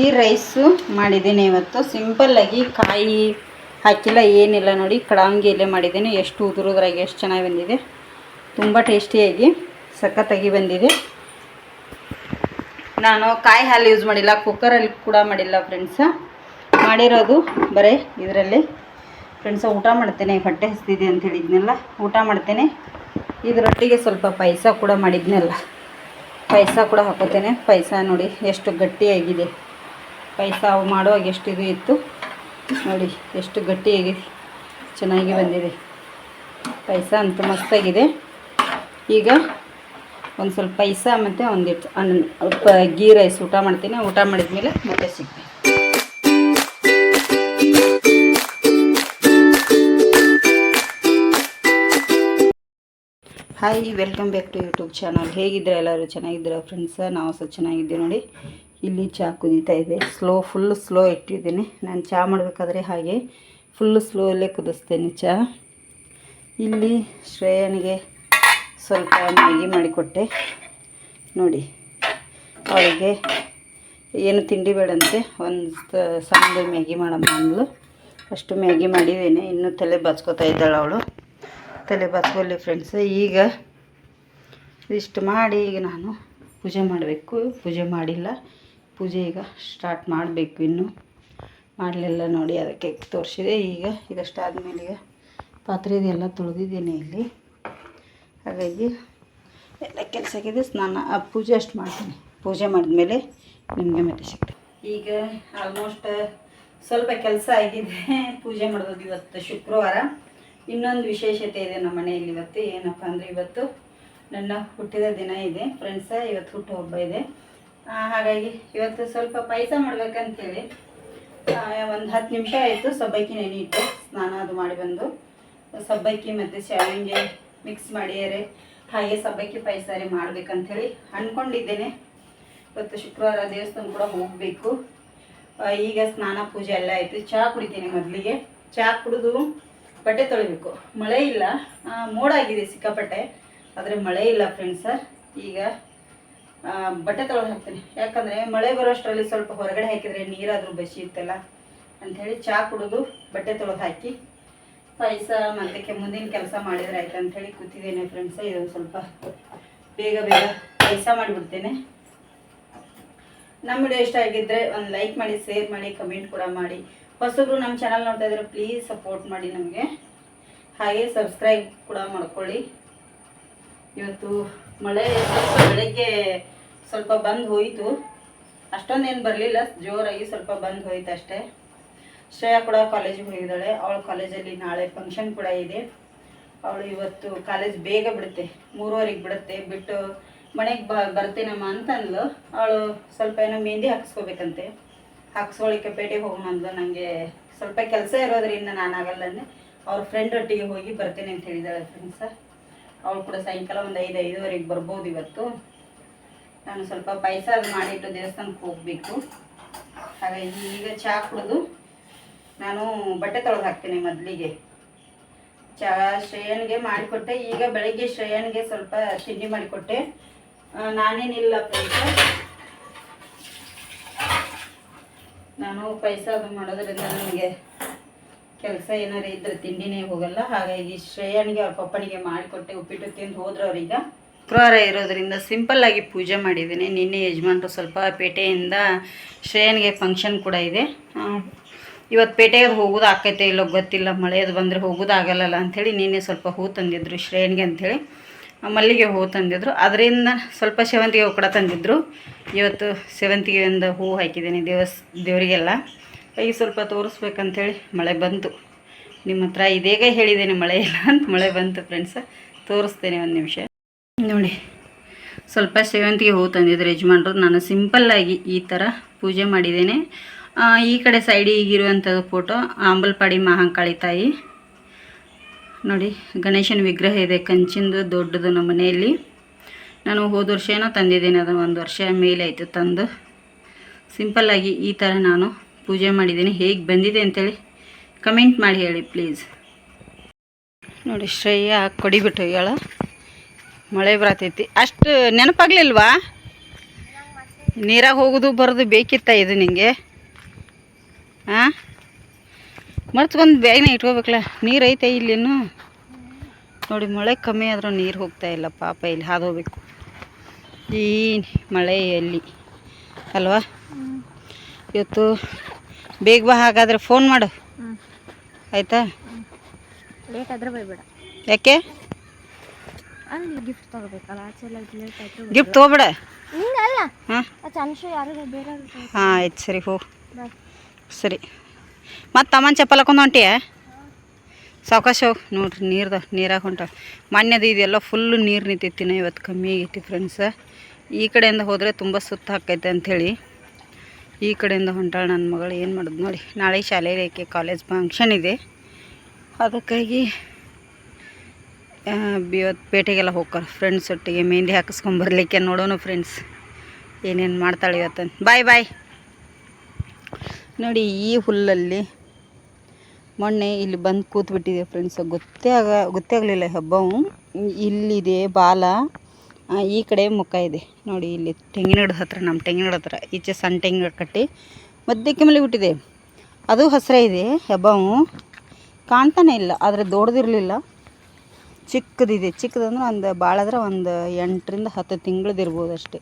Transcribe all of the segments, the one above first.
ಈ ರೈಸು ಮಾಡಿದ್ದೀನಿ ಇವತ್ತು. ಸಿಂಪಲ್ಲಾಗಿ ಕಾಯಿ ಹಾಕಿಲ್ಲ, ಏನಿಲ್ಲ ನೋಡಿ. ಕಡಾಂಗಿಯಲ್ಲೇ ಮಾಡಿದ್ದೀನಿ. ಎಷ್ಟು ಉದುರುದ್ರಾಗಿ ಎಷ್ಟು ಚೆನ್ನಾಗಿ ಬಂದಿದೆ. ತುಂಬ ಟೇಸ್ಟಿಯಾಗಿ ಸಖತ್ತಾಗಿ ಬಂದಿದೆ. ನಾನು ಕಾಯಿ ಹಾಲು ಯೂಸ್ ಮಾಡಿಲ್ಲ ಕುಕ್ಕರಲ್ಲಿ ಕೂಡ ಮಾಡಿಲ್ಲ ಫ್ರೆಂಡ್ಸ ಮಾಡಿರೋದು ಬರೀ ಇದರಲ್ಲಿ. ಫ್ರೆಂಡ್ಸ ಊಟ ಮಾಡ್ತೇನೆ ಹೊಟ್ಟೆ ಹಸ್ತಿದೆ ಅಂತ ಹೇಳಿದ್ನಲ್ಲ, ಊಟ ಮಾಡ್ತೇನೆ. ಇದರೊಟ್ಟಿಗೆ ಸ್ವಲ್ಪ ಪಾಯಸ ಕೂಡ ಮಾಡಿದ್ನಲ್ಲ. ಪಾಯಸ ಕೂಡ ಹಾಕೋತೇನೆ ಪಾಯಸ ನೋಡಿ ಎಷ್ಟು ಗಟ್ಟಿಯಾಗಿದೆ. ಪಾಯಸ ಮಾಡುವಾಗ ಎಷ್ಟು ಇದು ಇತ್ತು? ನೋಡಿ, ಎಷ್ಟು ಗಟ್ಟಿಯಾಗಿ ಚೆನ್ನಾಗಿ ಬಂದಿದೆ. ಪಾಯಸ ಅಂತೂ ಮಸ್ತಾಗಿದೆ. ಈಗ ಒಂದು ಸ್ವಲ್ಪ ಪಾಯಸ ಮತ್ತು ಒಂದಿಟ್ಟು ಅನ್ನ ಗೀ ರೈಸ್ ಊಟ ಮಾಡ್ತೀನಿ. ಊಟ ಮಾಡಿದ ಮೇಲೆ ಮತ್ತೆ ಸಿಗ್ತೀನಿ. Hi welcome back to YouTube channel ಹೇಗಿದ್ದೀರಾ ಎಲ್ಲರೂ? ಚೆನ್ನಾಗಿದ್ದೀರಾ ಫ್ರೆಂಡ್ಸ ನಾವು ಸಹ ಚೆನ್ನಾಗಿದ್ದೀವಿ ನೋಡಿ. ಇಲ್ಲಿ ಚಹಾ ಕುದೀತಾ ಇದೆ. ಸ್ಲೋ ಫುಲ್ ಸ್ಲೋ ಇಟ್ಟಿದ್ದೀನಿ. ನಾನು ಚಹಾ ಮಾಡಬೇಕಾದ್ರೆ ಹಾಗೆ ಫುಲ್ ಸ್ಲೋಲ್ಲೇ ಕುದಿಸ್ತೇನೆ ಚಹಾ ಇಲ್ಲಿ ಶ್ರೇಯನಿಗೆ ಸ್ವಲ್ಪ ಮ್ಯಾಗಿ ಮಾಡಿಕೊಟ್ಟೆ. ನೋಡಿ, ಅವಳಿಗೆ ಏನು ತಿಂಡಿ ಬೇಡಂತೆ, ಒಂದು ಸಣ್ಣದು ಮ್ಯಾಗಿ ಮಾಡಮ್ಮ ಅಂದಳು ಅಷ್ಟು ಮ್ಯಾಗಿ ಮಾಡಿದ್ದೇನೆ. ಇನ್ನೂ ತಲೆ ಬಾಚ್ಕೋತಾ ಇದ್ದಾಳೆ ಅವಳು. ತಲೆ ಬಾಚ್ಕೊಳ್ಳಿ ಫ್ರೆಂಡ್ಸ್ ಈಗ ಇಷ್ಟು ಮಾಡಿ ಈಗ ನಾನು ಪೂಜೆ ಮಾಡಬೇಕು. ಪೂಜೆ ಮಾಡಿಲ್ಲ. ಪೂಜೆ ಈಗ ಸ್ಟಾರ್ಟ್ ಮಾಡಬೇಕು ಇನ್ನು. ಮಾಡಲಿಲ್ಲ ನೋಡಿ ಅದಕ್ಕೆ ತೋರಿಸಿದೆ. ಈಗ ಇದಷ್ಟಾದಮೇಲೆ ಈಗ ಪಾತ್ರೆದೆಲ್ಲ ತೊಳೆದಿದ್ದೇನೆ ಇಲ್ಲಿ. ಹಾಗಾಗಿ ಎಲ್ಲ ಕೆಲಸ ಆಗಿದೆ. ಸ್ನಾನ ಪೂಜೆ ಅಷ್ಟು ಮಾಡ್ತೀನಿ. ಪೂಜೆ ಮಾಡಿದ್ಮೇಲೆ ನಿಮಗೆ ಮತ್ತೆ ಸಿಗ್ತದೆ ಈಗ ಆಲ್ಮೋಸ್ಟ್ ಸ್ವಲ್ಪ ಕೆಲಸ ಆಗಿದೆ. ಪೂಜೆ ಮಾಡೋದು ಇವತ್ತು ಶುಕ್ರವಾರ. ಇನ್ನೊಂದು ವಿಶೇಷತೆ ಇದೆ ನಮ್ಮ ಮನೆಯಲ್ಲಿ ಇವತ್ತು. ಏನಪ್ಪ ಅಂದರೆ ಇವತ್ತು ನನ್ನ ಹುಟ್ಟಿದ ದಿನ ಇದೆ. ಫ್ರೆಂಡ್ಸ ಇವತ್ತು ಹುಟ್ಟು ಹಬ್ಬ ಇದೆ. ಹಾಗಾಗಿ ಇವತ್ತು ಸ್ವಲ್ಪ ಪಾಯಸ ಮಾಡ್ಬೇಕಂತೇಳಿ. ಒಂದು ಹತ್ತು ನಿಮಿಷ ಆಯಿತು ಸಬ್ಬಕ್ಕಿ ನೆನೆ ಇಟ್ಟು ಸ್ನಾನ ಅದು ಮಾಡಿ ಬಂದು. ಸಬ್ಬಕ್ಕಿ ಮತ್ತು ಶಾವಿಗೆ ಮಿಕ್ಸ್ ಮಾಡಿದರೆ ಹಾಗೆ ಸಬ್ಬಕ್ಕಿ ಪಾಯಸ ರೀ ಮಾಡ್ಬೇಕಂಥೇಳಿ ಅಂದ್ಕೊಂಡಿದ್ದೇನೆ ಇವತ್ತು ಶುಕ್ರವಾರ ದೇವಸ್ಥಾನ ಕೂಡ ಹೋಗಬೇಕು. ಈಗ ಸ್ನಾನ ಪೂಜೆ ಎಲ್ಲ ಆಯಿತು. ಚಹಾ ಕುಡಿತೀನಿ ಮೊದಲಿಗೆ. ಚಹಾ ಕುಡಿದು ಬಟ್ಟೆ ತೊಳಿಬೇಕು. ಮಳೆ ಇಲ್ಲ. ಮೋಡ ಆಗಿದೆ ಸಿಕ್ಕಾಪಟ್ಟೆ. ಆದರೆ ಮಳೆ ಇಲ್ಲ ಫ್ರೆಂಡ್ಸ್ ಈಗ ಬಟ್ಟೆ ತೊಳೆದು ಹಾಕ್ತೀನಿ. ಯಾಕಂದರೆ ಮಳೆ ಬರೋಷ್ಟರಲ್ಲಿ ಸ್ವಲ್ಪ ಹೊರಗಡೆ ಹಾಕಿದರೆ ನೀರಾದರೂ ಬಸಿಯುತ್ತಲ್ಲ ಅಂಥೇಳಿ ಚಾ ಕುಡಿದು ಬಟ್ಟೆ ತೊಳೆದು ಹಾಕಿ ಪಾಯಸ ಮಂತಕ್ಕೆ ಮುಂದಿನ ಕೆಲಸ ಮಾಡಿದ್ರೆ ಆಯ್ತು ಅಂಥೇಳಿ ಕೂತಿದ್ದೇನೆ ಫ್ರೆಂಡ್ಸ್ ಇದು ಸ್ವಲ್ಪ ಬೇಗ ಬೇಗ ಪಾಯಸ ಮಾಡಿಬಿಡ್ತೇನೆ. ನಮ್ಮ ವಿಡಿಯೋ ಇಷ್ಟ ಆಗಿದ್ದರೆ ಒಂದು ಲೈಕ್ ಮಾಡಿ ಶೇರ್ ಮಾಡಿ ಕಮೆಂಟ್ ಕೂಡ ಮಾಡಿ. ಹೊಸಬ್ರು ನಮ್ಮ ಚಾನಲ್ ನೋಡ್ತಾ ಇದ್ರೆ ಪ್ಲೀಸ್ ಸಪೋರ್ಟ್ ಮಾಡಿ ನಮಗೆ. ಹಾಗೆ ಸಬ್ಸ್ಕ್ರೈಬ್ ಕೂಡ ಮಾಡ್ಕೊಳ್ಳಿ. ಇವತ್ತು ಮಳೆ ಸ್ವಲ್ಪ ಬೆಳಗ್ಗೆ ಸ್ವಲ್ಪ ಬಂದು ಹೋಯಿತು. ಅಷ್ಟೊಂದೇನು ಬರಲಿಲ್ಲ. ಜೋರಾಗಿ ಸ್ವಲ್ಪ ಬಂದು ಹೋಯ್ತು ಅಷ್ಟೇ. ಶ್ರೇಯಾ ಕೂಡ ಕಾಲೇಜಿಗೆ ಹೋಗಿದ್ದಾಳೆ. ಅವಳ ಕಾಲೇಜಲ್ಲಿ ನಾಳೆ ಫಂಕ್ಷನ್ ಕೂಡ ಇದೆ. ಅವಳು ಇವತ್ತು ಕಾಲೇಜ್ ಬೇಗ ಬಿಡುತ್ತೆ. ಮೂರುವರೆಗೆ ಬಿಡುತ್ತೆ. ಬಿಟ್ಟು ಮನೆಗೆ ಬ, ಬರ್ತೀನಮ್ಮ ಅಂತಂದ್ಲು. ಅವಳು ಸ್ವಲ್ಪ ಏನೋ ಮೆಹಂದಿ ಹಾಕಿಸ್ಕೋಬೇಕಂತೆ. ಹಾಕ್ಸ್ಕೊಳ್ಳಿಕ್ಕೆ ಪೇಟೆಗೆ ಹೋಗೋಣ ಅಂದ್ಲು. ನನಗೆ ಸ್ವಲ್ಪ ಕೆಲಸ ಇರೋದ್ರಿಂದ ನಾನು ಆಗಲ್ಲ ಅಂದೆ. ಅವ್ರ ಫ್ರೆಂಡ್ ಒಟ್ಟಿಗೆ ಹೋಗಿ ಬರ್ತೀನಿ ಅಂತ ಹೇಳಿದಾಳೆ ಫ್ರೆಂಡ್ಸ ಅವಳು ಕೂಡ ಸಾಯಂಕಾಲ ಒಂದು ಐದು, ಐದುವರೆಗೆ ಬರ್ಬೋದು ಇವತ್ತು. ನಾನು ಸ್ವಲ್ಪ ಪಾಯಸ ಅದು ಮಾಡಿಟ್ಟು ದೇವಸ್ಥಾನಕ್ಕೆ ಹೋಗಬೇಕು. ಹಾಗಾಗಿ ಈಗ ಚಹಾ ಕುಡಿದು ನಾನು ಬಟ್ಟೆ ತೊಳೆದು ಹಾಕ್ತೀನಿ ಮೊದಲಿಗೆ. ಚಹಾ ಶ್ರೇಯನ್ಗೆ ಮಾಡಿಕೊಟ್ಟೆ. ಈಗ ಬೆಳಗ್ಗೆ ಶ್ರೇಯನ್ಗೆ ಸ್ವಲ್ಪ ತಿಂಡಿ ಮಾಡಿಕೊಟ್ಟೆ. ನಾನೇನಿಲ್ಲ ಪಾಯಸ. ನಾನು ಪಾಯಸ ಅದು ಮಾಡೋದ್ರಿಂದ ನನಗೆ ಕೆಲಸ ಏನಾರು ಇದ್ರೆ ತಿಂಡಿನೇ ಹೋಗಲ್ಲ. ಹಾಗಾಗಿ ಶ್ರೇಯನಿಗೆ ಅವ್ರ ಪಪ್ಪನಿಗೆ ಮಾಡಿಕೊಟ್ಟೆ ಉಪ್ಪಿಟ್ಟು ತಿಂದು ಹೋದ್ರು ಅವ್ರೀಗ. ಶುಕ್ರವಾರ ಇರೋದ್ರಿಂದ ಸಿಂಪಲ್ ಆಗಿ ಪೂಜೆ ಮಾಡಿದ್ದೀನಿ. ನಿನ್ನೆ ಯಜಮಾನ್ರು ಸ್ವಲ್ಪ ಪೇಟೆಯಿಂದ ಶ್ರೇಯನ್ಗೆ ಫಂಕ್ಷನ್ ಕೂಡ ಇದೆ. ಇವತ್ತು ಪೇಟೆಗೆ ಹೋಗೋದು ಆಕೈತೆ ಇಲ್ಲೋ ಗೊತ್ತಿಲ್ಲ. ಮಳೆಯದು ಬಂದರೆ ಹೋಗೋದಾಗಲ್ಲ ಅಂಥೇಳಿ ನಿನ್ನೆ ಸ್ವಲ್ಪ ಹೂ ತಂದಿದ್ರು ಶ್ರೇಯನ್ಗೆ ಅಂಥೇಳಿ. ಮಲ್ಲಿಗೆ ಹೂ ತಂದಿದ್ರು. ಅದರಿಂದ ಸ್ವಲ್ಪ ಸೇವಂತಿಗೆ ಹೂ ಕೂಡ ತಂದಿದ್ರು. ಇವತ್ತು ಸೇವಂತಿಗೆಯಿಂದ ಹೂ ಹಾಕಿದ್ದೀನಿ ದೇವಸ್, ದೇವರಿಗೆಲ್ಲ. ಈಗ ಸ್ವಲ್ಪ ತೋರಿಸ್ಬೇಕಂತೇಳಿ ಮಳೆ ಬಂತು. ನಿಮ್ಮ ಹತ್ರ ಇದೇಗ ಹೇಳಿದ್ದೇನೆ, ಮಳೆ ಇಲ್ಲ ಅಂತ ಮಳೆ ಬಂತು ಫ್ರೆಂಡ್ಸ ತೋರಿಸ್ತೇನೆ ಒಂದು ನಿಮಿಷ. ನೋಡಿ, ಸ್ವಲ್ಪ ಸೇವಂತಿಗೆ ಹೂ ತಂದಿದ್ದರು ಯಜಮಾನ್ರು. ನಾನು ಸಿಂಪಲ್ಲಾಗಿ ಈ ಥರ ಪೂಜೆ ಮಾಡಿದ್ದೇನೆ. ಈ ಕಡೆ ಸೈಡಿಗಿರುವಂಥದ್ದು ಫೋಟೋ ಆಂಬಲ್ಪಾಡಿ ಮಹಾಂಕಾಳಿ ತಾಯಿ. ನೋಡಿ, ಗಣೇಶನ ವಿಗ್ರಹ ಇದೆ, ಕಂಚಿಂದು ದೊಡ್ಡದು ನಮ್ಮ ಮನೆಯಲ್ಲಿ. ನಾನು ಹೋದ ವರ್ಷ ಏನೋ ತಂದಿದ್ದೀನಿ ಅದನ್ನು ಒಂದು ವರ್ಷ ಮೇಲೆ ಆಯಿತು ತಂದು. ಸಿಂಪಲ್ಲಾಗಿ ಈ ಥರ ನಾನು ಪೂಜೆ ಮಾಡಿದ್ದೀನಿ. ಹೇಗೆ ಬಂದಿದೆ ಅಂತೇಳಿ ಕಮೆಂಟ್ ಮಾಡಿ ಹೇಳಿ ಪ್ಲೀಸ್. ನೋಡಿ ಶ್ರೇಯ ಕೊಡಿಬಿಟ್ಟು ಹೇಳ ಮಳೆ ಬರತೈತಿ. ಅಷ್ಟು ನೆನಪಾಗ್ಲಿಲ್ವಾ? ನೀರಾಗ ಹೋಗೋದು ಬರೋದು ಬೇಕಿತ್ತ ಇದು ನಿಮಗೆ ಹಾಂ ಮರ್ತ್ಕೊಂಡು ಬ್ಯಾಗ್ನ ಇಟ್ಕೋಬೇಕಲ್ಲ. ನೀರು ಐತೆ ಇಲ್ಲಿನೂ? ನೋಡಿ ಮಳೆ ಕಮ್ಮಿ ಆದರೂ ನೀರು ಹೋಗ್ತಾ ಇಲ್ಲ. ಪಾಪ ಇಲ್ಲಿ ಹಾದು ಹೋಗ್ಬೇಕು. ಈ ಮಳೆಯಲ್ಲಿ. ಅಲ್ವಾ? ಇವತ್ತು ಬೇಗ ಬಾ ಹಾಗಾದ್ರೆ ಫೋನ್ ಮಾಡು. ಆಯ್ತಾ? ಲೇಟ್ ಆದ್ರೆ ಬೈಬೇಡ. ಯಾಕೆ? ಅಲ್ಲಿ ಗಿಫ್ಟ್ ತಗೋಬೇಕಲ್ಲ ಆಚೆ ಎಲ್ಲ ಲೇಟ್ ಆಯ್ತು ಗಿಫ್ಟ್ ತಗೋಬೇಡ? ಹಿಂಗಲ್ಲ ಹಾಂ? ಆ ಚನ್ಶು ಯಾರು ಬೇರೆ ಹಾಂ ಆಯ್ತು ಸರಿ ಹೋ. ಸರಿ. ಮತ್ತೆ ತಮ್ಮನ ಚಪ್ಪಲ್ ಹಾಕೊಂಡು ಹೊಂಟಿಯ? ಸಾವಕಾಶ ಹೋಗಿ. ನೋಡ್ರಿ ನೀರ್ದ ನೀರಾಗ ಹೊಂಟ. ಮಾನ್ಯದ ಇದೆಲ್ಲ ಫುಲ್ಲು ನೀರು ನಿಂತಿತ್ತಿನ ಇವತ್ತು ಕಮ್ಮಿ ಆಗೈತಿ ಫ್ರೆಂಡ್ಸ ಈ ಕಡೆಯಿಂದ ಹೋದರೆ ತುಂಬ ಸುತ್ತ ಹಾಕೈತೆ ಅಂಥೇಳಿ ಈ ಕಡೆಯಿಂದ ಹೊಂಟಾಳ ನನ್ನ ಮಗಳು. ಏನು ಮಾಡೋದು ನೋಡಿ. ನಾಳೆ ಶಾಲೆ ಏಕೆ ಕಾಲೇಜ್ ಫಂಕ್ಷನ್ ಇದೆ. ಅದಕ್ಕಾಗಿ ಇವತ್ತು ಪೇಟೆಗೆಲ್ಲ ಹೋಗ್ತಾರೆ ಫ್ರೆಂಡ್ಸ್ ಒಟ್ಟಿಗೆ ಮೆಹಂದಿ ಹಾಕಿಸ್ಕೊಂಬರ್ಲಿಕ್ಕೆ ನೋಡೋಣ ಫ್ರೆಂಡ್ಸ್ ಏನೇನು ಮಾಡ್ತಾಳೆ ಇವತ್ತು ಬಾಯ್ ಬಾಯ್ ನೋಡಿ, ಈ ಹುಲ್ಲಲ್ಲಿ ಮೊನ್ನೆ ಇಲ್ಲಿ ಬಂದು ಕೂತ್ಬಿಟ್ಟಿದೆ ಫ್ರೆಂಡ್ಸ್ ಗೊತ್ತೇ ಆಗ ಗೊತ್ತೇ ಆಗಲಿಲ್ಲ ಹಬ್ಬವು. ಇಲ್ಲಿದೆ ಬಾಲ. ಈ ಕಡೆ ಮುಖ ಇದೆ. ನೋಡಿ, ಇಲ್ಲಿ ತೆಂಗಿನ ಗಿಡದ ಹತ್ರ, ನಮ್ಮ ತೆಂಗಿನ ಗಿಡ ಹತ್ರ, ಈಚೆ ಸಣ್ಣ ತೆಂಗಿನ ಕಟ್ಟಿ ಮಧ್ಯಕ್ಕೆ ಮೇಲೆ ಬಿಟ್ಟಿದೆ ಅದು ಹಸ್ರ ಇದೆ, ಹೆಬ್ಬಾವು. ಕಾಣ್ತಾನೆ ಇಲ್ಲ, ಆದರೆ ದೊಡ್ಡದಿರಲಿಲ್ಲ. ಚಿಕ್ಕದಿದೆ. ಚಿಕ್ಕದಂದ್ರೆ ಒಂದು ಭಾಳಂದ್ರೆ ಒಂದು ಎಂಟರಿಂದ ಹತ್ತು ತಿಂಗಳದಿರ್ಬೋದು ಅಷ್ಟೇ.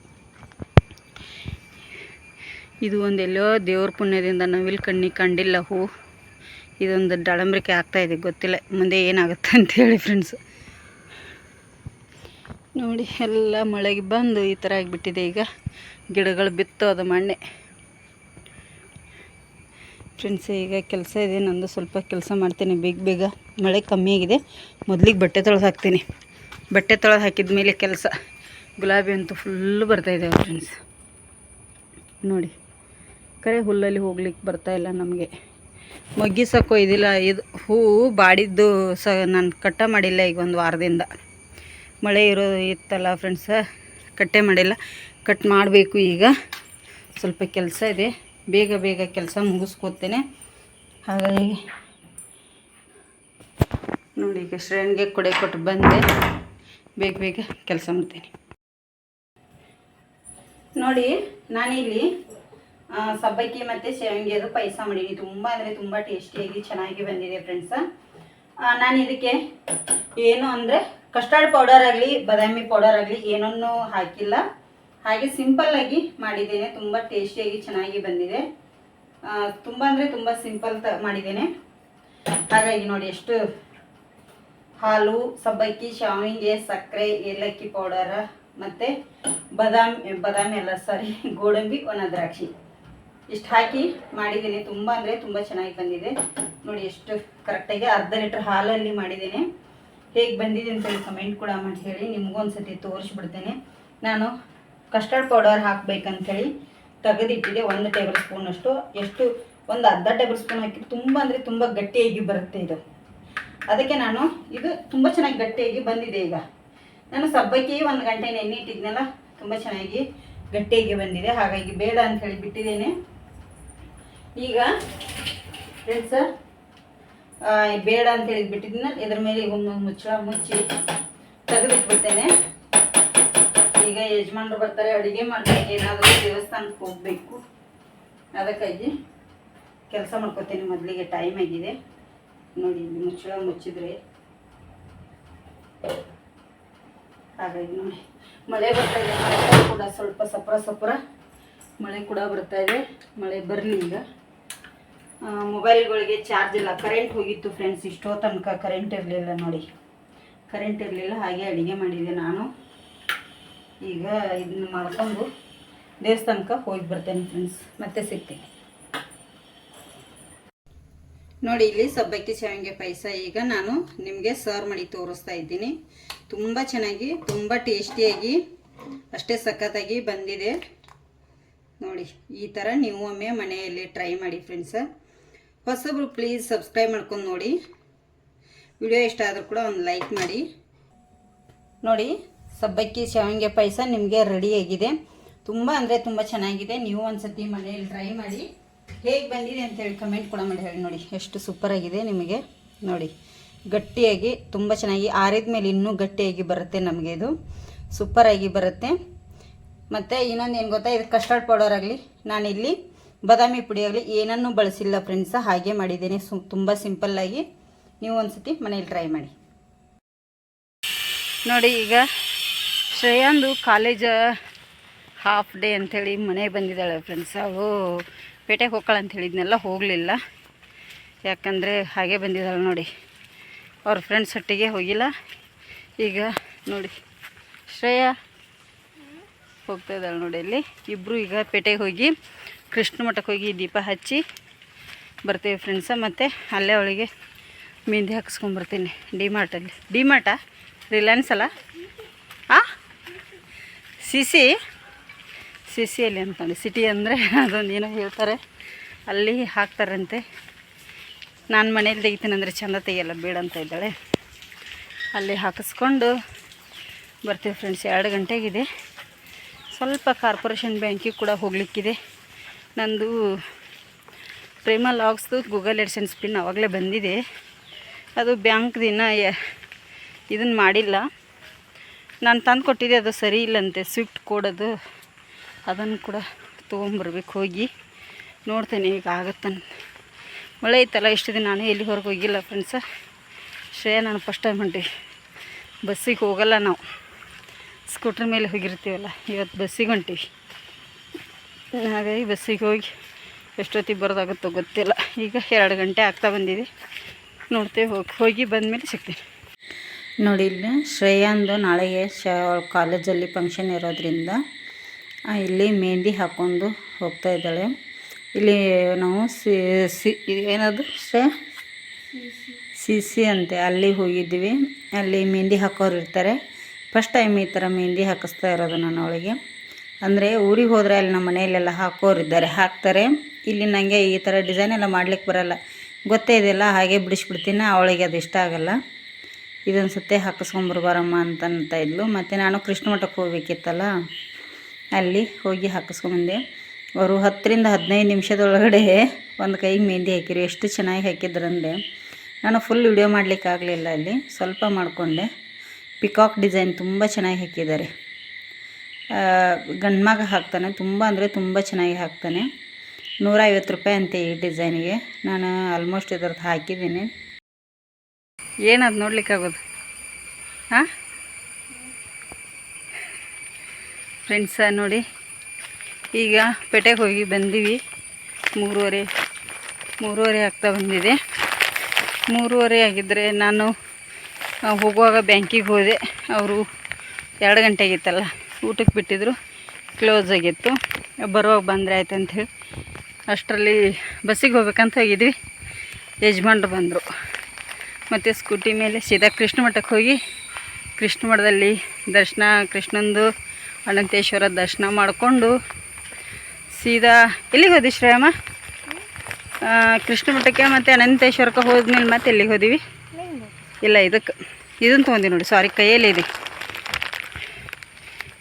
ಇದು ಒಂದು ಎಲ್ಲೋ ದೇವ್ರ ಪುಣ್ಯದಿಂದ ನವಿಲ್ ಕಣ್ಣಿ ಕಂಡಿಲ್ಲ ಹೂ. ಇದೊಂದು ಡಳಂಬರಿಕೆ ಆಗ್ತಾಯಿದೆ ಗೊತ್ತಿಲ್ಲ. ಮುಂದೆ ಏನಾಗುತ್ತೆ ಅಂತ ಹೇಳಿ ಫ್ರೆಂಡ್ಸ್ ನೋಡಿ, ಎಲ್ಲ ಮಳೆಗೆ ಬಂದು ಈ ಥರ ಆಗಿಬಿಟ್ಟಿದೆ ಈಗ. ಗಿಡಗಳು ಬಿತ್ತು ಅದು ಮಣ್ಣೆ. ಫ್ರೆಂಡ್ಸ್ ಈಗ ಕೆಲಸ ಇದೆ, ನಂದು ಸ್ವಲ್ಪ ಕೆಲಸ ಮಾಡ್ತೀನಿ. ಬೇಗ ಬೇಗ ಮಳೆ ಕಮ್ಮಿ ಆಗಿದೆ. ಮೊದಲಿಗೆ ಬಟ್ಟೆ ತೊಳೆದು ಹಾಕ್ತೀನಿ. ಬಟ್ಟೆ ತೊಳೆದು ಹಾಕಿದ ಮೇಲೆ ಕೆಲಸ. ಗುಲಾಬಿ ಅಂತೂ ಫುಲ್ಲು ಬರ್ತಾಯಿದೆ ಫ್ರೆಂಡ್ಸ್ ನೋಡಿ, ಕರೆ ಹುಲ್ಲಲ್ಲಿ ಹೋಗ್ಲಿಕ್ಕೆ ಬರ್ತಾ ಇಲ್ಲ ನಮಗೆ. ಮಗ್ಗಿಸೋಕ್ಕೂ ಇದಿಲ್ಲ, ಇದು ಹೂವು ಬಾಡಿದ್ದು ಸ ನಾನು ಕಟ್ಟ ಮಾಡಿಲ್ಲ ಈಗ ಒಂದು ವಾರದಿಂದ. ಮಳೆ ಇರೋ ಇತ್ತಲ್ಲ ಫ್ರೆಂಡ್ಸ ಕಟ್ಟೆ ಮಾಡಿಲ್ಲ. ಕಟ್ ಮಾಡಬೇಕು ಈಗ. ಸ್ವಲ್ಪ ಕೆಲಸ ಇದೆ. ಬೇಗ ಬೇಗ ಕೆಲಸ ಮುಗಿಸ್ಕೋತೇನೆ. ಹಾಗಾಗಿ ನೋಡಿ, ಈಗ ಶ್ರೇಣಿಗೆ ಕೊಡೆ ಕೊಟ್ಟು ಬಂದೆ. ಬೇಗ ಬೇಗ ಕೆಲಸ ಮಾಡ್ತೇನೆ. ನೋಡಿ, ನಾನಿಲ್ಲಿ ಸಬ್ಬಕ್ಕಿ ಮತ್ತು ಶಾವಿಗೆದು ಪಾಯಸ ಮಾಡೀನಿ. ತುಂಬ ಅಂದರೆ ತುಂಬ ಟೇಸ್ಟಿಯಾಗಿ ಚೆನ್ನಾಗಿ ಬಂದಿದೆ ಫ್ರೆಂಡ್ಸ ನಾನು ಇದಕ್ಕೆ ಏನು ಅಂದರೆ ಕಸ್ಟರ್ಡ್ ಪೌಡರ್ ಆಗಲಿ, ಬಾದಾಮಿ ಪೌಡರ್ ಆಗಲಿ ಏನನ್ನೂ ಹಾಕಿಲ್ಲ. ಹಾಗೆ ಸಿಂಪಲ್ ಆಗಿ ಮಾಡಿದ್ದೇನೆ. ತುಂಬ ಟೇಸ್ಟಿಯಾಗಿ ಚೆನ್ನಾಗಿ ಬಂದಿದೆ. ತುಂಬ ಅಂದರೆ ತುಂಬ ಸಿಂಪಲ್ ತ ಮಾಡಿದ್ದೇನೆ. ಹಾಗಾಗಿ ನೋಡಿ ಎಷ್ಟು ಹಾಲು, ಸಬ್ಬಕ್ಕಿ, ಶಾವಿಗೆ, ಸಕ್ಕರೆ, ಏಲಕ್ಕಿ ಪೌಡರ ಮತ್ತು ಬಾದಾಮಿ ಬಾದಾಮಿ ಅಲ್ಲ ಸಾರಿ ಗೋಡಂಬಿ ಒಣ ದ್ರಾಕ್ಷಿ ಇಷ್ಟು ಹಾಕಿ ಮಾಡಿದ್ದೀನಿ. ತುಂಬ ಅಂದರೆ ತುಂಬ ಚೆನ್ನಾಗಿ ಬಂದಿದೆ. ನೋಡಿ ಎಷ್ಟು ಕರೆಕ್ಟಾಗಿ ಅರ್ಧ ಲೀಟ್ರ್ ಹಾಲಲ್ಲಿ ಮಾಡಿದ್ದೇನೆ. ಹೇಗೆ ಬಂದಿದೆ ಅಂತ ಹೇಳಿ ಕಮೆಂಟ್ ಕೂಡ ಮಾಡಿ ಹೇಳಿ ನಿಮಗೂ ಒಂದು ಸತಿ ತೋರಿಸ್ಬಿಡ್ತೇನೆ. ನಾನು ಕಸ್ಟರ್ಡ್ ಪೌಡರ್ ಹಾಕ್ಬೇಕಂತೇಳಿ ತೆಗೆದಿಟ್ಟಿದೆ, ಒಂದು ಟೇಬಲ್ ಸ್ಪೂನಷ್ಟು ಎಷ್ಟು, ಒಂದು ಅರ್ಧ ಟೇಬಲ್ ಸ್ಪೂನ್ ಹಾಕಿ ತುಂಬ ಅಂದರೆ ತುಂಬ ಗಟ್ಟಿಯಾಗಿ ಬರುತ್ತೆ ಇದು. ಅದಕ್ಕೆ ನಾನು ಇದು ತುಂಬ ಚೆನ್ನಾಗಿ ಗಟ್ಟಿಯಾಗಿ ಬಂದಿದೆ ಈಗ. ನಾನು ಸಬ್ಬಕ್ಕಿ ಒಂದು ಗಂಟೆ ನೆನೆ ಇಟ್ಟಿದ್ನಲ್ಲ, ತುಂಬ ಚೆನ್ನಾಗಿ ಗಟ್ಟಿಯಾಗಿ ಬಂದಿದೆ. ಹಾಗಾಗಿ ಬೇಡ ಅಂತ ಹೇಳಿ ಬಿಟ್ಟಿದ್ದೇನೆ. ಈಗ ಫ್ರೆಂಡ್ಸ ಬೇಡ ಅಂತ ಹೇಳಿ ಬಿಟ್ಟಿದ್ನ ಇದ್ರ ಮೇಲೆ ಒಂದು ಮುಚ್ಚಳ ಮುಚ್ಚಿ ತೆಗೆದಿಟ್ಬಿಡ್ತೇನೆ. ಈಗ ಯಜಮಾನ್ರು ಬರ್ತಾರೆ, ಅಡುಗೆ ಮಾಡ್ತಾರೆ ಏನಾದರೂ ದೇವಸ್ಥಾನಕ್ಕೆ ಹೋಗಬೇಕು. ಅದಕ್ಕಾಗಿ ಕೆಲಸ ಮಾಡ್ಕೋತೀನಿ ಮೊದಲಿಗೆ ಟೈಮ್ ಆಗಿದೆ. ನೋಡಿ ಮುಚ್ಚಳ ಮುಚ್ಚಿದ್ರೆ. ಹಾಗಾಗಿ ನೋಡಿ, ಮಳೆ ಬರ್ತಾ ಇದೆ ಕೂಡ ಸ್ವಲ್ಪ ಸಪ್ರ ಸಪ್ರ. ಮಳೆ ಕೂಡ ಬರ್ತಾ ಇದೆ, ಮಳೆ ಬರಲಿ ಈಗ. ಮೊಬೈಲ್ಗಳಿಗೆ ಚಾರ್ಜ್ ಇಲ್ಲ. ಕರೆಂಟ್ ಹೋಗಿತ್ತು ಫ್ರೆಂಡ್ಸ್ ಇಷ್ಟೋ ತನಕ ಕರೆಂಟ್ ಇರಲಿಲ್ಲ ನೋಡಿ. ಕರೆಂಟ್ ಇರಲಿಲ್ಲ, ಹಾಗೆ ಅಡುಗೆ ಮಾಡಿದೆ ನಾನು. ಈಗ ಇದನ್ನ ಮಾಡ್ಕೊಂಡು ದೇವಸ್ಥಾನಕ್ಕೆ ಹೋಗಿ ಬರ್ತೇನೆ ಫ್ರೆಂಡ್ಸ್ ಮತ್ತೆ ಸಿಗ್ತೀನಿ. ನೋಡಿ, ಇಲ್ಲಿ ಸಬ್ಬಕ್ಕಿ ಶಾವಿಗೆ ಪಾಯಸ. ಈಗ ನಾನು ನಿಮಗೆ ಸರ್ವ್ ಮಾಡಿ ತೋರಿಸ್ತಾ ಇದ್ದೀನಿ. ತುಂಬ ಚೆನ್ನಾಗಿ, ತುಂಬ ಟೇಸ್ಟಿಯಾಗಿ ಅಷ್ಟೇ ಸಖತ್ತಾಗಿ ಬಂದಿದೆ. ನೋಡಿ, ಈ ಥರ ನೀವು ಒಮ್ಮೆ ಮನೆಯಲ್ಲಿ ಟ್ರೈ ಮಾಡಿ ಫ್ರೆಂಡ್ಸ ಹೊಸಬ್ರು ಪ್ಲೀಸ್ ಸಬ್ಸ್ಕ್ರೈಬ್ ಮಾಡ್ಕೊಂಡು ನೋಡಿ. ವಿಡಿಯೋ ಇಷ್ಟ ಆದರೂ ಕೂಡ ಒಂದು ಲೈಕ್ ಮಾಡಿ. ನೋಡಿ, ಸಬ್ಬಕ್ಕಿ, ಶಾವಿಗೆ ಪಾಯಸ ನಿಮಗೆ ರೆಡಿಯಾಗಿದೆ ತುಂಬ ಅಂದರೆ ತುಂಬ ಚೆನ್ನಾಗಿದೆ. ನೀವು ಒಂದು ಸತಿ ಮನೆಯಲ್ಲಿ ಟ್ರೈ ಮಾಡಿ. ಹೇಗೆ ಬಂದಿದೆ ಅಂತೇಳಿ ಕಮೆಂಟ್ ಕೂಡ ಮಾಡಿ ಹೇಳಿ ನೋಡಿ. ಎಷ್ಟು ಸೂಪರಾಗಿದೆ ನಿಮಗೆ. ನೋಡಿ, ಗಟ್ಟಿಯಾಗಿ, ತುಂಬ ಚೆನ್ನಾಗಿ ಆರಿದ ಮೇಲೆ ಇನ್ನೂ ಗಟ್ಟಿಯಾಗಿ ಬರುತ್ತೆ ನಮಗೆ ಇದು. ಸೂಪರಾಗಿ ಬರುತ್ತೆ. ಮತ್ತು ಇನ್ನೊಂದು ಏನು ಗೊತ್ತಾ? ಇದು ಕಸ್ಟರ್ಡ್ ಪೌಡರ್ ಆಗಲಿ. ನಾನಿಲ್ಲಿ ಬಾದಾಮಿ ಪುಡಿ ಆಗಲಿ ಏನನ್ನೂ ಬಳಸಿಲ್ಲ ಫ್ರೆಂಡ್ಸ ಹಾಗೆ ಮಾಡಿದ್ದೇನೆ. ತುಂಬ ಸಿಂಪಲ್ಲಾಗಿ ನೀವು ಒಂದು ಸತಿ ಮನೇಲಿ ಟ್ರೈ ಮಾಡಿ. ನೋಡಿ, ಈಗ ಶ್ರೇಯಾಂದು ಕಾಲೇಜ್ ಹಾಫ್ ಡೇ ಅಂಥೇಳಿ ಮನೆಗೆ ಬಂದಿದ್ದಾಳೆ ಫ್ರೆಂಡ್ಸ್ ಅವಳು ಪೇಟೆಗೆ ಹೋಗ್ಕೊಳ್ಳ ಅಂತ ಹೇಳಿದ್ನೆಲ್ಲ ಹೋಗಲಿಲ್ಲ. ಯಾಕಂದರೆ ಹಾಗೆ ಬಂದಿದ್ದಾಳೆ ನೋಡಿ. ಅವ್ರ ಫ್ರೆಂಡ್ಸ್ ಒಟ್ಟಿಗೆ ಹೋಗಿಲ್ಲ. ಈಗ ನೋಡಿ, ಶ್ರೇಯಾ ಹೋಗ್ತಾ ಇದ್ದಾಳೆ ನೋಡಿ ಇಲ್ಲಿ. ಇಬ್ಬರು ಈಗ ಪೇಟೆಗೆ ಹೋಗಿ ಕೃಷ್ಣ ಮಠಕ್ಕೆ ಹೋಗಿ ದೀಪ ಹಚ್ಚಿ ಬರ್ತೀವಿ ಫ್ರೆಂಡ್ಸ ಮತ್ತು ಅಲ್ಲೇ ಅವಳಿಗೆ ಮೆಹಂದಿ ಹಾಕಿಸ್ಕೊಂಬರ್ತೀನಿ ಡಿ ಮಾರ್ಟಲ್ಲಿ ಡಿ ಮಾರ್ಟಾ ರಿಲಯನ್ಸ್ ಅಲ್ಲ? ಆ? ಸಿ ಸಿ ಸಿ ಸಿಯಲ್ಲಿ ಅಂತಂದು. ಸಿಟಿ ಅಂದರೆ ಅದೊಂದು ಏನೋ ಹೇಳ್ತಾರೆ. ಅಲ್ಲಿ ಹಾಕ್ತಾರಂತೆ. ನಾನು ಮನೇಲಿ ತೆಗಿತೀನಿ ಅಂದರೆ ಚೆಂದ ತೆಗಿಯಲ್ಲ, ಬೇಡ ಅಂತ ಇದ್ದಾಳೆ. ಅಲ್ಲಿ ಹಾಕಿಸ್ಕೊಂಡು ಬರ್ತೀವಿ ಫ್ರೆಂಡ್ಸ್ ಎರಡು ಗಂಟೆಗಿದೆ. ಸ್ವಲ್ಪ ಕಾರ್ಪೊರೇಷನ್ ಬ್ಯಾಂಕಿಗೆ ಕೂಡ ಹೋಗಲಿಕ್ಕಿದೆ. ನಂದು ಪ್ರೇಮ ಲಾಗ್ಸ್ದು ಗೂಗಲ್ ಎಡ್ಸೆನ್ಸ್ ಪಿನ್ ಆವಾಗಲೇ ಬಂದಿದೆ. ಅದು ಬ್ಯಾಂಕ್ ದಿನ ಇದನ್ನು ಮಾಡಿಲ್ಲ. ನಾನು ತಂದು ಕೊಟ್ಟಿದ್ದೆ, ಅದು ಸರಿ ಇಲ್ಲಂತೆ. ಸ್ವಿಫ್ಟ್ ಕೊಡೋದು ಅದು ಅದನ್ನು ಕೂಡ ತೊಗೊಂಬರ್ಬೇಕು ಹೋಗಿ. ನೋಡ್ತೇನೆ ಈಗ ಆಗುತ್ತಂತ ಮಳೆ ಐತಲ್ಲ, ಇಷ್ಟು ದಿನ ನಾನು ಎಲ್ಲಿ ಹೊರಗೆ ಹೋಗಿಲ್ಲ ಫ್ರೆಂಡ್ಸ ಶ್ರೇಯ, ನಾನು ಫಸ್ಟ್ ಟೈಮ್ ಹೊಂಟೀವಿ ಬಸ್ಸಿಗೆ ಹೋಗಲ್ಲ ನಾವು. ಸ್ಕೂಟ್ರ್ ಮೇಲೆ ಹೋಗಿರ್ತೀವಲ್ಲ ಇವತ್ತು ಬಸ್ಸಿಗೆ ಹೊಂಟೀವಿ. ಹಾಗಾಗಿ ಬಸ್ಸಿಗೆ ಹೋಗಿ ಎಷ್ಟೊತ್ತಿಗೆ ಬರೋದಾಗುತ್ತೋ ಗೊತ್ತಿಲ್ಲ. ಈಗ ಎರಡು ಗಂಟೆ ಆಗ್ತಾ ಬಂದಿದೆ. ನೋಡ್ತೇವೆ, ಹೋಗಿ ಹೋಗಿ ಬಂದಮೇಲೆ ಸಿಗ್ತೀನಿ. ನೋಡಿ, ಇಲ್ಲಿ ಶ್ರೇಯಾಂದು ನಾಳೆಗೆ ಶ, ಕಾಲೇಜಲ್ಲಿ ಫಂಕ್ಷನ್ ಇರೋದ್ರಿಂದ ಇಲ್ಲಿ ಮೆಹಂದಿ ಹಾಕ್ಕೊಂಡು ಹೋಗ್ತಾ ಇದ್ದಾಳೆ. ಇಲ್ಲಿ ನಾವು ಸಿ ಸಿ, ಏನದು ಶ್ರೇ ಸಿ ಸಿ. ಅಂತೆ, ಅಲ್ಲಿ ಹೋಗಿದ್ವಿ ಅಲ್ಲಿ ಮೆಹಂದಿ ಹಾಕೋರು ಇರ್ತಾರೆ. ಫಸ್ಟ್ ಟೈಮ್ ಈ ಥರ ಮೆಹಂದಿ ಹಾಕಿಸ್ತಾ ಇರೋದು ನಾನು ಅವಳಿಗೆ. ಅಂದರೆ ಊರಿಗೆ ಹೋದರೆ ಅಲ್ಲಿ ನಮ್ಮ ಮನೆಯಲ್ಲೆಲ್ಲ ಹಾಕೋರು ಇದ್ದಾರೆ ಹಾಕ್ತಾರೆ. ಇಲ್ಲಿ ನನಗೆ ಈ ಥರ ಡಿಸೈನ್ ಎಲ್ಲ ಮಾಡ್ಲಿಕ್ಕೆ ಬರಲ್ಲ. ಗೊತ್ತೇ ಇದೆಯಲ್ಲ ಹಾಗೆ ಬಿಡಿಸ್ಬಿಡ್ತೀನಿ, ಅವಳಿಗೆ ಅದು ಇಷ್ಟ ಆಗಲ್ಲ. ಇದೊಂದು ಸತಿ ಹಾಕಿಸ್ಕೊಂಬರ್ಬಾರಮ್ಮ ಅಂತ ಇದ್ಲು. ಮತ್ತು ನಾನು ಕೃಷ್ಣ ಮಠಕ್ಕೆ ಹೋಗ್ಬೇಕಿತ್ತಲ್ಲ, ಅಲ್ಲಿ ಹೋಗಿ ಹಾಕಿಸ್ಕೊಂಬಂದೆ ಅವರು ಹತ್ತರಿಂದ ಹದಿನೈದು ನಿಮಿಷದೊಳಗಡೆ ಒಂದು ಕೈಗೆ ಮೆಹಂದಿ ಹಾಕಿರಿ. ಎಷ್ಟು ಚೆನ್ನಾಗಿ ಹಾಕಿದ್ರಂದೆ ನಾನು ಫುಲ್ ವಿಡಿಯೋ ಮಾಡಲಿಕ್ಕಾಗಲಿಲ್ಲ ಅಲ್ಲಿ. ಸ್ವಲ್ಪ ಮಾಡಿಕೊಂಡೆ. ಪಿಕಾಕ್ ಡಿಸೈನ್ ತುಂಬ ಚೆನ್ನಾಗಿ ಹಾಕಿದ್ದಾರೆ. ಗಂಡು ಮಗ ಹಾಕ್ತಾನೆ. ತುಂಬ ಅಂದರೆ ತುಂಬ ಚೆನ್ನಾಗಿ ಹಾಕ್ತಾನೆ. ನೂರ ಐವತ್ತು ರೂಪಾಯಿ ಅಂತೆ ಈ ಡಿಸೈನಿಗೆ. ನಾನು ಆಲ್ಮೋಸ್ಟ್ ಇದ್ರದ್ದು ಹಾಕಿದ್ದೀನಿ. ಏನದು ನೋಡ್ಲಿಕ್ಕಾಗೋದು? ಹಾಂ ಫ್ರೆಂಡ್ಸ ನೋಡಿ. ಈಗ ಪೇಟೆಗೆ ಹೋಗಿ ಬಂದೀವಿ. ಮೂರುವರೆ ಮೂರುವರೆ ಆಗ್ತಾ ಬಂದಿದೆ. ಮೂರುವರೆ ಆಗಿದ್ದರೆ ನಾನು ಹೋಗುವಾಗ ಬ್ಯಾಂಕಿಗೆ ಹೋದೆ. ಅವರು ಎರಡು ಗಂಟೆಗಿತ್ತಲ್ಲ ಊಟಕ್ಕೆ ಬಿಟ್ಟಿದ್ರು. ಕ್ಲೋಸ್ ಆಗಿತ್ತು. ಬರುವಾಗ ಬಂದರೆ ಆಯ್ತು ಅಂಥೇಳಿ ಅಷ್ಟರಲ್ಲಿ ಬಸ್ಸಿಗೆ ಹೋಗ್ಬೇಕಂತ ಹೋಗಿದ್ವಿ. ಯಜಮಾನ್ರು ಬಂದರು. ಮತ್ತು ಸ್ಕೂಟಿ ಮೇಲೆ ಸೀದಾ ಕೃಷ್ಣ ಮಠಕ್ಕೆ ಹೋಗಿ ಕೃಷ್ಣ ಮಠದಲ್ಲಿ ದರ್ಶನ, ಕೃಷ್ಣಂದು ಅನಂತೇಶ್ವರ ದರ್ಶನ ಮಾಡಿಕೊಂಡು ಸೀದಾ ಎಲ್ಲಿಗೆ ಹೋದ್ವಿ ಶ್ರೇಯಮ್ಮ? ಕೃಷ್ಣ ಮಠಕ್ಕೆ ಮತ್ತು ಅನಂತೇಶ್ವರಕ್ಕೆ ಹೋದ್ಮೇಲೆ ಮತ್ತೆ ಎಲ್ಲಿಗೆ ಹೋದಿವಿ? ಇಲ್ಲ, ಇದಕ್ಕೆ. ಇದನ್ನು ತೊಗೊಂಡಿ ನೋಡಿ. ಸಾರಿ ಕೈಯಲ್ಲಿ ಇದೆ.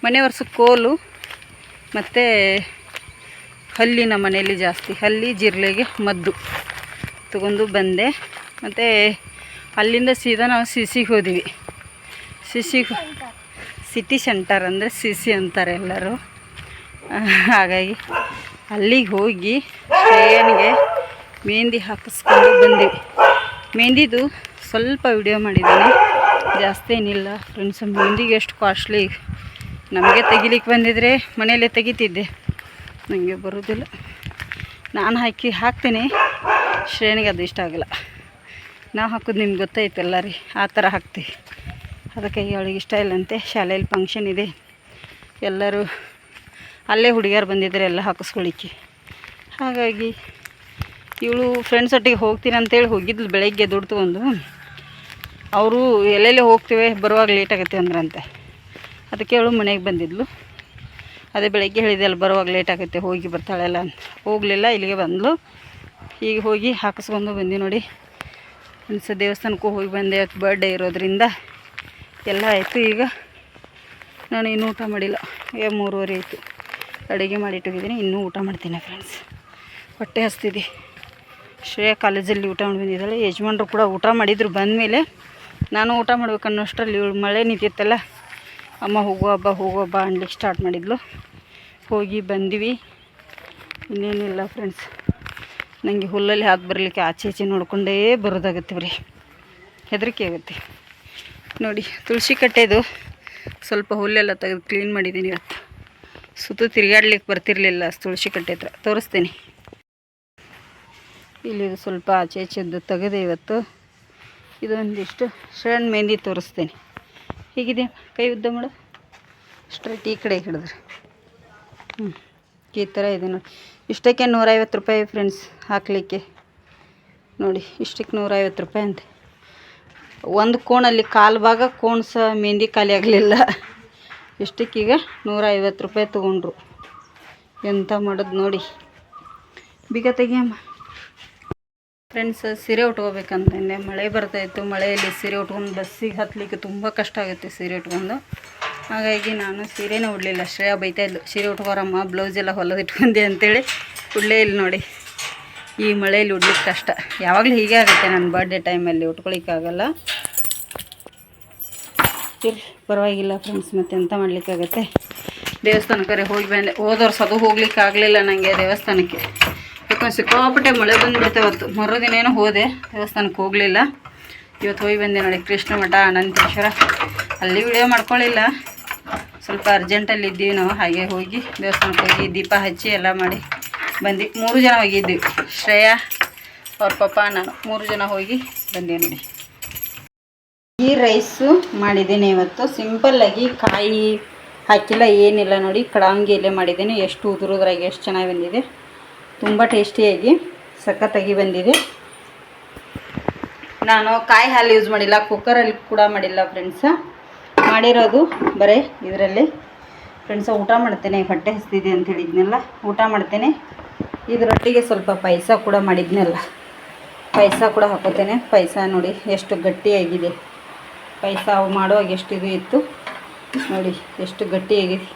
ಮನೆ ಕೋಲು ಮತ್ತು ಹಲ್ಲಿ ನಮ್ಮ ಮನೆಯಲ್ಲಿ ಜಾಸ್ತಿ. ಹಲ್ಲಿ ಜಿರಳೆಗೆ ಮದ್ದು. ತಗೊಂಡು ಬಂದೆ. ಮತ್ತು ಅಲ್ಲಿಂದ ಸೀದಾ ನಾವು ಸಿಸಿಗೆ ಹೋದ್ವಿ. ಸಿ ಸಿಟಿ ಸೆಂಟರ್ ಅಂದರೆ ಸಿಸಿ ಅಂತಾರೆ ಎಲ್ಲರೂ. ಹಾಗಾಗಿ ಅಲ್ಲಿಗೆ ಹೋಗಿ ಟ್ರೈನ್ಗೆ ಮೆಹಂದಿ ಹಾಕಿಸ್ಕೊಂಡು ಬಂದ್ವಿ. ಮೆಹಂದಿದು ಸ್ವಲ್ಪ ವಿಡಿಯೋ ಮಾಡಿದ್ದೀನಿ. ಜಾಸ್ತಿ ಏನಿಲ್ಲ. ಫ್ರೆಂಡ್ಸ್ ಮೆಹಂದಿಗೆ ಎಷ್ಟು ಕಾಸ್ಟ್ಲಿ ನಮಗೆ ತೆಗಿಲಿಕ್ಕೆ ಬಂದಿದ್ರೆ ಮನೆಯಲ್ಲೇ ತೆಗಿತಿದ್ದೆ. ನನಗೆ ಬರೋದಿಲ್ಲ. ನಾನು ಹಾಕಿ ಹಾಕ್ತೀನಿ. ಶ್ರೇಣಿಗೆ ಅದು ಇಷ್ಟ ಆಗಲ್ಲ. ನಾವು ಹಾಕೋದು ನಿಮ್ಗೆ ಗೊತ್ತಾಯ್ತಲ್ಲ ರೀ ಆ ಥರ ಹಾಕ್ತೀವಿ ಅದಕ್ಕೆ ಅವಳಿಗೆ ಇಷ್ಟ ಇಲ್ಲಂತೆ. ಶಾಲೆಯಲ್ಲಿ ಫಂಕ್ಷನ್ ಇದೆ. ಎಲ್ಲರೂ ಅಲ್ಲೇ ಹುಡುಗಿಯರು ಬಂದಿದ್ದಾರೆ ಎಲ್ಲ ಹಾಕಿಸ್ಕೊಳ್ಳಿಕ್ಕೆ ಹಾಗಾಗಿ ಇವಳು ಫ್ರೆಂಡ್ಸ್ ಒಟ್ಟಿಗೆ ಹೋಗ್ತೀನಿ ಅಂತೇಳಿ ಹೋಗಿದ್ಲು ಬೆಳಗ್ಗೆ ದುಡ್ಡು ತೊಗೊಂಡು. ಅವರು ಎಲ್ಲೆಲ್ಲಿ ಹೋಗ್ತೀವಿ, ಬರುವಾಗ ಲೇಟ್ ಆಗುತ್ತೆ ಅಂದ್ರಂತೆ. ಅದಕ್ಕೆ ಅವಳು ಮನೆಗೆ ಬಂದಿದ್ಲು. ಅದೇ ಬೆಳಗ್ಗೆ ಹೇಳಿದೆ, ಅಲ್ಲಿ ಬರುವಾಗ ಲೇಟ್ ಆಗುತ್ತೆ, ಹೋಗಿ ಬರ್ತಾಳೆಲ್ಲ ಅಂತ. ಹೋಗಲಿಲ್ಲ, ಇಲ್ಲಿಗೆ ಬಂದಳು ಈಗ ಹೋಗಿ ಹಾಕಿಸ್ಕೊಂಡು ಬಂದು ನೋಡಿ. ಫ್ರೆಂಡ್ಸ್ ದೇವಸ್ಥಾನಕ್ಕೂ ಹೋಗಿ ಬಂದೆ, ಇವತ್ತು ಬರ್ಡೇ ಇರೋದ್ರಿಂದ. ಎಲ್ಲ ಆಯಿತು ಈಗ. ನಾನು ಇನ್ನೂ ಊಟ ಮಾಡಿಲ್ಲ. ಮೂರುವರೆ ಆಯಿತು. ಅಡುಗೆ ಮಾಡಿಟ್ಟಿದ್ದೀನಿ ಇನ್ನೂ ಊಟ ಮಾಡ್ತೀನಿ ಫ್ರೆಂಡ್ಸ್ ಹೊಟ್ಟೆ ಹಸ್ತಿದೆ. ಶ್ರೇಯ ಕಾಲೇಜಲ್ಲಿ ಊಟ ಮಾಡಿ ಬಂದಿದ್ದಾಳೆ. ಯಜಮಾನ್ರು ಕೂಡ ಊಟ ಮಾಡಿದ್ರು ಬಂದಮೇಲೆ. ನಾನು ಊಟ ಮಾಡ್ಬೇಕು ಅನ್ನೋಷ್ಟರಲ್ಲಿ ಇವಳು ಮಳೆ ನಿಂತಿತ್ತಲ್ಲ. ಅಮ್ಮ ಹೋಗೋ, ಹಬ್ಬ ಹೋಗೋ, ಹಬ್ಬ ಅನ್ಲಿಕ್ಕೆ ಸ್ಟಾರ್ಟ್ ಮಾಡಿದ್ಲು. ಹೋಗಿ ಬಂದ್ವಿ. ಇನ್ನೇನಿಲ್ಲ ಫ್ರೆಂಡ್ಸ್ ನನಗೆ ಹುಲ್ಲಲ್ಲಿ ಹಾಕಿ ಬರಲಿಕ್ಕೆ ಆಚೆ ಈಚೆ ನೋಡ್ಕೊಂಡೇ ಬರೋದಾಗತ್ತೆ ಬರೀ. ಹೆದರಿಕೆ ಆಗುತ್ತೆ. ನೋಡಿ, ತುಳಸಿ ಕಟ್ಟೆದು ಸ್ವಲ್ಪ ಹುಲ್ಲೆಲ್ಲ ತೆಗೆದು ಕ್ಲೀನ್ ಮಾಡಿದ್ದೀನಿ ಇವತ್ತು. ಸುತ್ತ ತಿರುಗಾಡ್ಲಿಕ್ಕೆ ಬರ್ತಿರ್ಲಿಲ್ಲ ತುಳಸಿ ಕಟ್ಟೆ ಹತ್ರ. ತೋರಿಸ್ತೀನಿ. ಇಲ್ಲಿ ಸ್ವಲ್ಪ ಆಚೆ ಈಚೆದ್ದು ತೆಗೆದೆ ಇವತ್ತು. ಇದೊಂದಿಷ್ಟು ಶರಣ್ ಮೆಹಂದಿ ತೋರಿಸ್ತೀನಿ. ಹೀಗಿದೆ? ಕೈ ಉದ್ದ ಮಾಡು. ಸ್ಟ್ರೈಟ್ ಈ ಕಡೆ ಹಿಡಿದ್ರೆ. ಹ್ಞೂ ಈ ಥರ ಇದೆ ನೋಡಿ. ಇಷ್ಟಕ್ಕೆ ನೂರೈವತ್ತು ರೂಪಾಯಿ ಫ್ರೆಂಡ್ಸ್ ಹಾಕಲಿಕ್ಕೆ. ನೋಡಿ, ಇಷ್ಟಕ್ಕೆ ನೂರೈವತ್ತು ರೂಪಾಯಿ ಅಂತೆ. ಒಂದು ಕೋಣಲ್ಲಿ ಕಾಲು ಭಾಗ ಕೋಣ ಸಹ ಮೆಹಂದಿ ಖಾಲಿ ಆಗಲಿಲ್ಲ. ಇಷ್ಟಕ್ಕೀಗ ನೂರ ಐವತ್ತು ರೂಪಾಯಿ ತೊಗೊಂಡ್ರು. ಎಂತ ಮಾಡೋದು ನೋಡಿ. ಬೀಗ ತೆಗಿಯಮ್ಮ. ಫ್ರೆಂಡ್ಸ್ ಸೀರೆ ಉಟ್ಕೋಬೇಕಂತಂದೆ ಮಳೆ ಬರ್ತಾಯಿತ್ತು. ಮಳೆಯಲ್ಲಿ ಸೀರೆ ಉಟ್ಕೊಂಡು ಬಸ್ಸಿಗೆ ಹತ್ತಲಿಕ್ಕೆ ತುಂಬ ಕಷ್ಟ ಆಗುತ್ತೆ ಸೀರೆ ಉಟ್ಕೊಂಡು. ಹಾಗಾಗಿ ನಾನು ಸೀರೆನೇ ಉಡಲಿಲ್ಲ. ಶ್ರೇಯ ಬೈತಾ ಸೀರೆ ಉಟ್ಕೋರಮ್ಮ ಬ್ಲೌಸ್ ಎಲ್ಲ ಹೊಲದ ಇಟ್ಕೊಂಡೆ ಅಂತೇಳಿ. ಉಡಲೇ ಇಲ್ಲ ನೋಡಿ. ಈ ಮಳೆಯಲ್ಲಿ ಉಡ್ಲಿಕ್ಕೆ ಕಷ್ಟ. ಯಾವಾಗಲೂ ಹೀಗೆ ಆಗುತ್ತೆ ನನ್ನ ಬರ್ಡೇ ಟೈಮಲ್ಲಿ ಉಟ್ಕೊಳಿಕ್ಕಾಗಲ್ಲ. ಪರವಾಗಿಲ್ಲ ಫ್ರೆಂಡ್ಸ್ ಮತ್ತೆ ಎಂತ ಮಾಡಲಿಕ್ಕಾಗತ್ತೆ? ದೇವಸ್ಥಾನಕ್ಕೆ ಹೋಗಿ ಬಂದೆ ಹೋದ ಅದು ಹೋಗ್ಲಿಕ್ಕೆ ಆಗಲಿಲ್ಲ ನನಗೆ ದೇವಸ್ಥಾನಕ್ಕೆ. ಯಾಕಂದ್ರೆ ಸಿಕ್ಕಾಪಟ್ಟೆ ಮಳೆ ಬಂದುಬಿಡ್ತೆ ಮರುದಿನ ಏನೋ ಹೋದೆ. ದೇವಸ್ಥಾನಕ್ಕೆ ಹೋಗಲಿಲ್ಲ. ಇವತ್ತು ಹೋಗಿ ಬಂದೆ ನೋಡಿ. ಕೃಷ್ಣ ಮಠ, ಅನಂತೇಶ್ವರ. ಅಲ್ಲಿ ವಿಡಿಯೋ ಮಾಡ್ಕೊಳ್ಳಿಲ್ಲ. ಸ್ವಲ್ಪ ಅರ್ಜೆಂಟಲ್ಲಿ ಇದ್ದೀವಿ ನಾವು. ಹಾಗೆ ಹೋಗಿ ದೇವಸ್ಥಾನಕ್ಕೆ ಹೋಗಿ ದೀಪ ಹಚ್ಚಿ ಎಲ್ಲ ಮಾಡಿ ಬಂದು ಮೂರು ಜನ ಹೋಗಿದ್ವಿ. ಶ್ರೇಯಾ, ಅವ್ರ ಪಪ್ಪ ನಾನು. ಮೂರು ಜನ ಹೋಗಿ ಬಂದೆ ನೋಡಿ. ಈ ರೈಸು ಮಾಡಿದ್ದೀನಿ ಇವತ್ತು. ಸಿಂಪಲ್ಲಾಗಿ ಕಾಯಿ ಹಾಕಿಲ್ಲ, ಏನಿಲ್ಲ ನೋಡಿ. ಕಡಾಂಗಿಯಲ್ಲೇ ಮಾಡಿದ್ದೀನಿ. ಎಷ್ಟು ಉದುರುದ್ರಾಗಿ, ಎಷ್ಟು ಚೆನ್ನಾಗಿ ಬಂದಿದೆ. ತುಂಬ ಟೇಸ್ಟಿಯಾಗಿ ಸಖತ್ತಾಗಿ ಬಂದಿದೆ. ನಾನು ಕಾಯಿ ಹಾಲು ಯೂಸ್ ಮಾಡಿಲ್ಲ ಕುಕ್ಕರಲ್ಲಿ ಕೂಡ ಮಾಡಿಲ್ಲ ಫ್ರೆಂಡ್ಸ ಮಾಡಿರೋದು ಬರೀ ಇದರಲ್ಲಿ. ಫ್ರೆಂಡ್ಸ ಊಟ ಮಾಡ್ತೇನೆ, ಹೊಟ್ಟೆ ಹಸ್ತಿದೆ ಅಂತ ಹೇಳಿದ್ನಲ್ಲ, ಊಟ ಮಾಡ್ತೇನೆ. ಇದರೊಟ್ಟಿಗೆ ಸ್ವಲ್ಪ ಪಾಯಸ ಕೂಡ ಮಾಡಿದ್ನಲ್ಲ. ಪಾಯಸ ಕೂಡ ಹಾಕೋತೇನೆ ಪಾಯಸ ನೋಡಿ ಎಷ್ಟು ಗಟ್ಟಿಯಾಗಿದೆ. ಪಾಯಸ ಮಾಡುವಾಗ ಎಷ್ಟು ಇದು ಇತ್ತು. ನೋಡಿ ಎಷ್ಟು ಗಟ್ಟಿಯಾಗಿದೆ.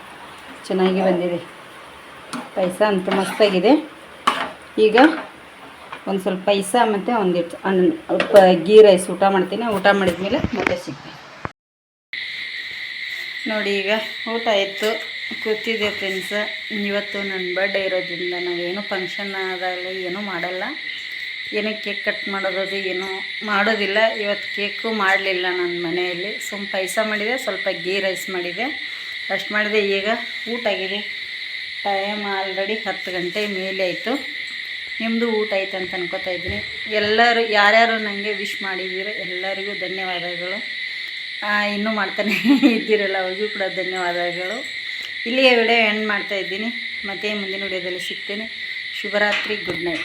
ಚೆನ್ನಾಗಿ ಬಂದಿದೆ. ಪಾಯಸ ಅಂತೂ ಮಸ್ತಾಗಿದೆ. ಈಗ ಒಂದು ಸ್ವಲ್ಪ ಪಾಯಸ ಮತ್ತು ಒಂದಿಟ್ಟು ಅನ್ನ ಗೀ ರೈಸ್ ಊಟ ಮಾಡ್ತೀನಿ. ಊಟ ಮಾಡಿದ್ಮೇಲೆ ಮತ್ತೆ ಸಿಗ್ತೀನಿ. ನೋಡಿ ಈಗ ಊಟ ಆಯಿತು. ಕೂತಿದೆ ಫ್ರೆಂಡ್ಸ್ ಇವತ್ತು ನನ್ನ ಬರ್ಡೇ ಇರೋದ್ರಿಂದ ನಾವೇನು ಫಂಕ್ಷನ್ ಆದಲ್ಲ ಏನೂ ಮಾಡಲ್ಲ. ಏನೋ ಕೇಕ್ ಕಟ್ ಮಾಡೋದು ಏನೂ ಮಾಡೋದಿಲ್ಲ. ಇವತ್ತು ಕೇಕು ಮಾಡಲಿಲ್ಲ ನನ್ನ ಮನೆಯಲ್ಲಿ. ಸುಮ್ಮ ಪೈಸ ಮಾಡಿದೆ, ಸ್ವಲ್ಪ ಗೀ ರೈಸ್ ಮಾಡಿದೆ. ಅಷ್ಟು ಮಾಡಿದೆ. ಈಗ ಊಟ ಆಗಿದೆ. ಟೈಮ್ ಆಲ್ರೆಡಿ ಹತ್ತು ಗಂಟೆ ಮೇಲೆ ಆಯಿತು. ನಿಮ್ಮದು ಊಟ ಆಯ್ತು ಅಂತ ಅನ್ಕೋತಾ ಇದ್ದೀನಿ. ಎಲ್ಲರೂ ಯಾರ್ಯಾರು ನನಗೆ ವಿಶ್ ಮಾಡಿದ್ದೀರೋ ಎಲ್ಲರಿಗೂ ಧನ್ಯವಾದಗಳು. ಇನ್ನೂ ಮಾಡ್ತಾನೆ ಇದ್ದೀರಲ್ಲ, ಅವ್ರಿಗೂ ಕೂಡ ಧನ್ಯವಾದಗಳು. ಇಲ್ಲಿಯೇ ವಿಡಿಯೋ ಎಂಡ್ ಮಾಡ್ತಾ ಇದ್ದೀನಿ. ಮತ್ತೆ ಮುಂದಿನ ವಿಡಿಯೋದಲ್ಲಿ ಸಿಗ್ತೇನೆ. ಶುಭರಾತ್ರಿ ಗುಡ್ ನೈಟ್